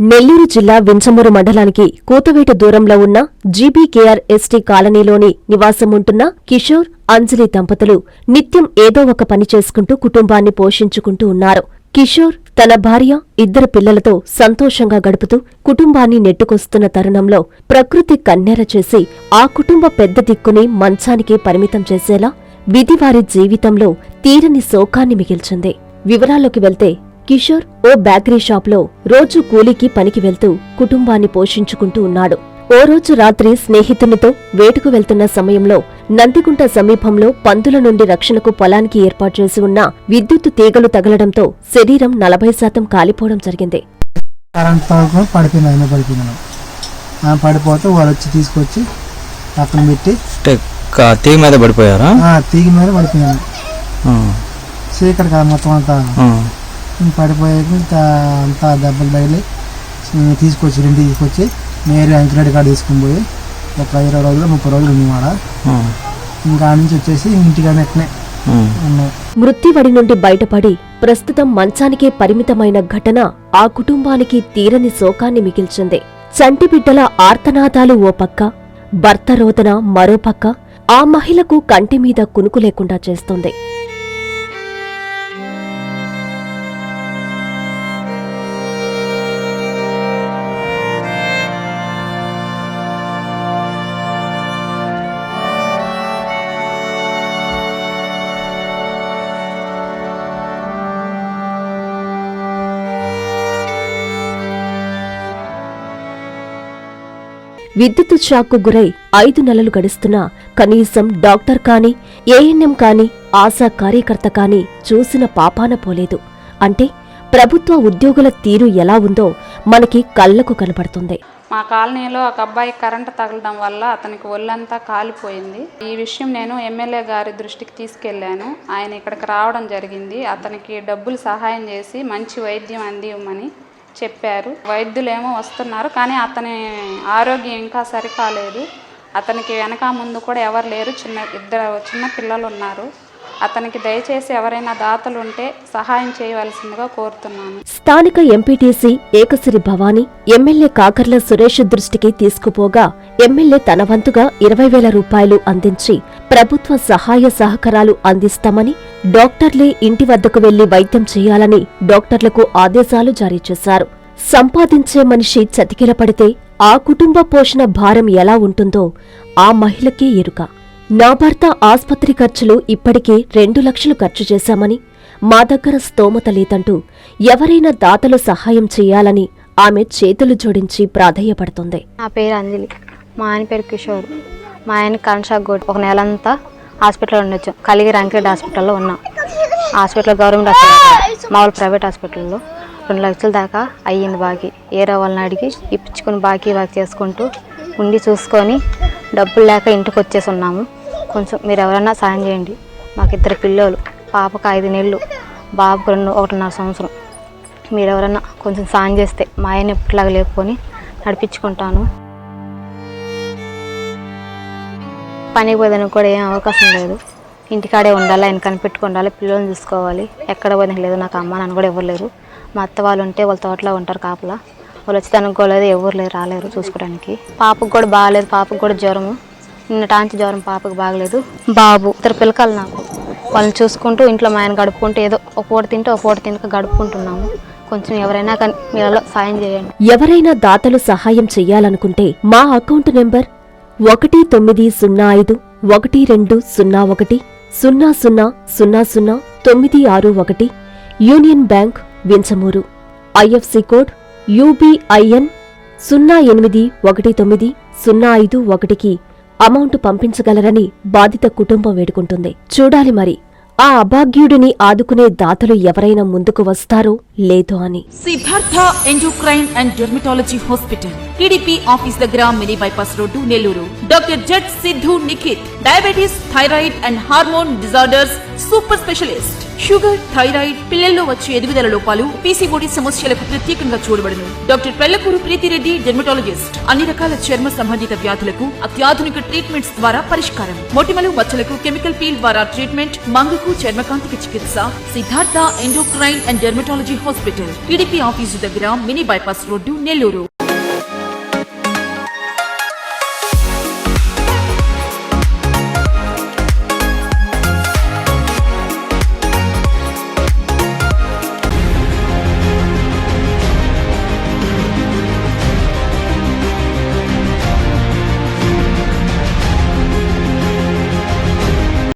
నెల్లూరు జిల్లా వించమూరు మండలానికి కూతవేట దూరంలో ఉన్న జీబీకేఆర్ ఎస్టీ కాలనీలోని నివాసం ఉంటున్న కిషోర్ అంజలి దంపతులు నిత్యం ఏదో ఒక పని చేసుకుంటూ కుటుంబాన్ని పోషించుకుంటూ ఉన్నారు. కిషోర్ తన భార్య ఇద్దరు పిల్లలతో సంతోషంగా గడుపుతూ కుటుంబాన్ని నెట్టుకొస్తున్న తరుణంలో ప్రకృతి కన్నెర చేసి ఆ కుటుంబ పెద్ద దిక్కుని మంచానికి పరిమితం చేసేలా విధి వారి జీవితంలో తీరని శోకాన్ని మిగిల్చింది. వివరాల్లోకి వెళ్తే కిషోర్ ఓ బేకరీ షాప్లో రోజు కూలీకి పనికి వెళ్తూ కుటుంబాన్ని పోషించుకుంటూ ఉన్నాడు. ఓ రోజు రాత్రి స్నేహితునితో వేటుకు వెళ్తున్న సమయంలో నందిగుంట సమీపంలో పందుల నుండి రక్షణకు పొలానికి ఏర్పాటు చేసి ఉన్న విద్యుత్తు తీగలు తగలడంతో శరీరం నలభై శాతం కాలిపోవడం జరిగింది. పడిపోతే వాళ్ళు వచ్చి తీసుకొచ్చి పక్కన పెట్టి తీగ మీద పడిపోయారా? ఆ తీగ మీద పడిపోయాను. చీకటి కదా మొత్తం అంతా. పడిపోయాక ఇంకా అంతా దెబ్బలు తగిలి తీసుకొచ్చి ఇంటికి తీసుకొచ్చి నేరు అంకిరెడ్డి కాడ తీసుకొని పోయి ఒక ఇరవై రోజులు ముప్పై రోజులు ఉన్నవాడ ఆ, ఇంకా నుంచి వచ్చేసి ఆ. ఉన్నాయి మృత్యువడి నుండి బయటపడి ప్రస్తుతం మంచానికే పరిమితమైన ఘటన ఆ కుటుంబానికి తీరని శోకాన్ని మిగిల్చింది. చంటి బిడ్డల ఆర్తనాదాలు ఓ పక్క భర్త రోదన మరో పక్క ఆ మహిళకు కంటి మీద కునుకు లేకుండా చేస్తుంది. విద్యుత్ షాక్కు గురై ఐదు నెలలు గడుస్తున్నా కనీసం డాక్టర్ కాని ఏఎన్ఎం కాని ఆశా కార్యకర్త కాని చూసిన పాపాన పోలేదు. అంటే ప్రభుత్వ ఉద్యోగుల తీరు ఎలా ఉందో మనకి కళ్ళకు కనపడుతుంది. మా కాలనీలో ఒక అబ్బాయి కరెంటు తగలడం వల్ల అతనికి ఒళ్ళంతా కాలిపోయింది. ఈ విషయం నేను ఎమ్మెల్యే గారి దృష్టికి తీసుకెళ్ళాను ఆయన ఇక్కడికి రావడం జరిగింది. అతనికి డబ్బులు సహాయం చేసి మంచి వైద్యం అందివ్వమని చెప్పారు. వైద్యులేమో వస్తున్నారు కానీ అతని ఆరోగ్యం ఇంకా సరికాలేదు. అతనికి వెనక ముందు కూడా ఎవరు లేరు చిన్న ఇద్దరు చిన్న పిల్లలు ఉన్నారు అతనికి దయచేసి ఎవరైనా దాతలు ఉంటే సహాయం చేయవలసిందిగా కోరుతున్నాను. స్థానిక ఎంపీటీసీ ఏకసిరి భవానీ ఎమ్మెల్యే కాకర్ల సురేష్ దృష్టికి తీసుకుపోగా ఎమ్మెల్యే తన వంతుగా ఇరవై వేల రూపాయలు అందించి ప్రభుత్వ సహాయ సహకారాలు అందిస్తామని డాక్టర్లే ఇంటి వద్దకు వెళ్ళి వైద్యం చేయాలని డాక్టర్లకు ఆదేశాలు జారీ చేశారు. సంపాదించే మనిషి చతికిల పడితే ఆ కుటుంబ పోషణ భారం ఎలా ఉంటుందో ఆ మహిళకే ఎరుక. నా భర్త ఆస్పత్రి ఖర్చులు ఇప్పటికే రెండు లక్షలు ఖర్చు చేశామని మా దగ్గర స్తోమత లేదంటూ ఎవరైనా దాతలు సహాయం చేయాలని ఆమె చేతులు జోడించి ప్రాధేయపడుతుంది. నా పేరు అంజలి. మా ఆయన పేరు కిషోర్. మా ఆయన కన్షాక్ గోడ్. ఒక నెలంతా హాస్పిటల్లో ఉండొచ్చు. కలిగి రంకిరెడ్డి హాస్పిటల్లో ఉన్నాం. హాస్పిటల్ గవర్నమెంట్ హాస్పిటల్ మామూలు ప్రైవేట్ హాస్పిటల్లో. రెండు లక్షల దాకా అయ్యింది బాకీ. ఏరో వాళ్ళని అడిగి ఇప్పించుకొని బాకీ బాకీ చేసుకుంటూ ఉండి చూసుకొని డబ్బులు లేక ఇంటికి వచ్చేసి ఉన్నాము కొంచెం మీరు ఎవరైనా సాయం చేయండి. మాకు ఇద్దరు పిల్లలు. పాపకు ఐదు నెలలు. బాబుకు రెండు ఒకటిన్నర సంవత్సరం. మీరు ఎవరైనా కొంచెం సాయం చేస్తే మా ఆయన ఎప్పటిలాగా లేపుకొని నడిపించుకుంటాను. పనికి పోయేదానికి కూడా ఏం అవకాశం లేదు. ఇంటికాడే ఉండాలి ఆయన కనిపెట్టుకు ఉండాలి పిల్లల్ని చూసుకోవాలి. ఎక్కడ పోయేదానికి లేదు నాకు అమ్మ నాన్న కూడా ఎవరు లేరు. మా అత్త వాళ్ళు ఉంటే వాళ్ళ తోటలో ఉంటారు కాపలా. వాళ్ళు వచ్చి అనుకోలేదు ఎవరు లేరు రాలేరు చూసుకోవడానికి. పాపకు కూడా బాగాలేదు పాపకు కూడా జ్వరము. నిన్న టాంచి జ్వరం పాపకు బాగలేదు. బాబు ఇద్దరు పిల్లకాయలు నాకు. వాళ్ళని చూసుకుంటూ ఇంట్లో మా ఆయన గడుపుకుంటూ ఏదో ఒక పూట తింటే ఒక పూట తినక గడుపుకుంటున్నాము. కొంచెం ఎవరైనా కానీ మీరలో సాయం చేయండి. ఎవరైనా దాతలు సహాయం చేయాలనుకుంటే మా అకౌంట్ నెంబర్ ఒకటి తొమ్మిది సున్నా ఐదు ఒకటి రెండు సున్నా ఒకటి సున్నా సున్నా సున్నా సున్నా తొమ్మిది ఆరు ఒకటి Union Bank Vinchamuru. IFC code UBIN సున్నా ఎనిమిది ఒకటి తొమ్మిది సున్నా ఐదు ఒకటికి అమౌంట్ పంపించగలరని బాధిత కుటుంబం వేడుకుంటుంది. చూడాలి మరి. ఆ అభాగ్యుడిని ఆదుకునే దాతలు ఎవరైనా ముందుకు వస్తారో లేదో అని. Siddhartha endocrine and dermatology hospital TDP office దగ్గర mini bypass road Nellore. Doctor Z Siddhu Nikhit diabetes thyroid and hormone disorders super specialist. Sugar thyroid పిల్లల్లో వచ్చే ఎదుగుదల లోపాలు పీసీఓడి సమస్యలకు ప్రత్యేకంగా చూడబడును. డాక్టర్ పెళ్ళకూరు ప్రీతిరెడ్డి డెర్మటాలజిస్ట్ అన్ని రకాల చర్మ సంబంధిత వ్యాధులకు అత్యాధునిక ట్రీట్మెంట్స్ ద్వారా పరిష్కారం. మొటిమలు మచ్చలకు కెమికల్ పీల్ ద్వారా ట్రీట్మెంట్ మంగుకు దగ్గు చర్మకాంతికి చికిత్స Siddhartha endocrine and dermatology hospital TDP office దగ్గర మినీ బైపాస్ రోడ్డు నెల్లూరు.